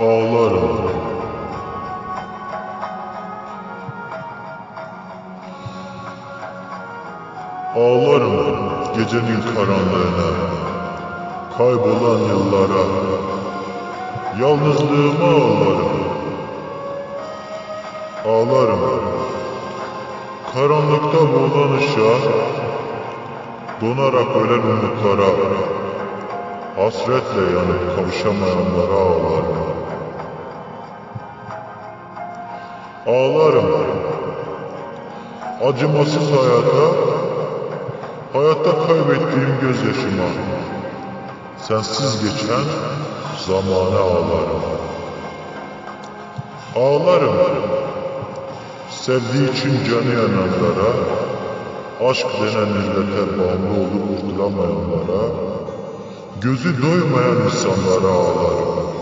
Ağlarım. Ağlarım gecenin karanlığına, kaybolan yıllara, yalnızlığıma ağlarım. Ağlarım, karanlıkta boğulan ışığa, donarak ölen umutlara, hasretle yanıp kavuşamayanlara ağlarım. Ağlarım, acımasız hayata, hayatta kaybettiğim gözyaşıma, sensiz geçen zamana ağlarım. Ağlarım, sevdiği için canı yananlara, aşk denen illete bağımlı olup kurtulamayanlara, gözü doymayan insanlara ağlarım.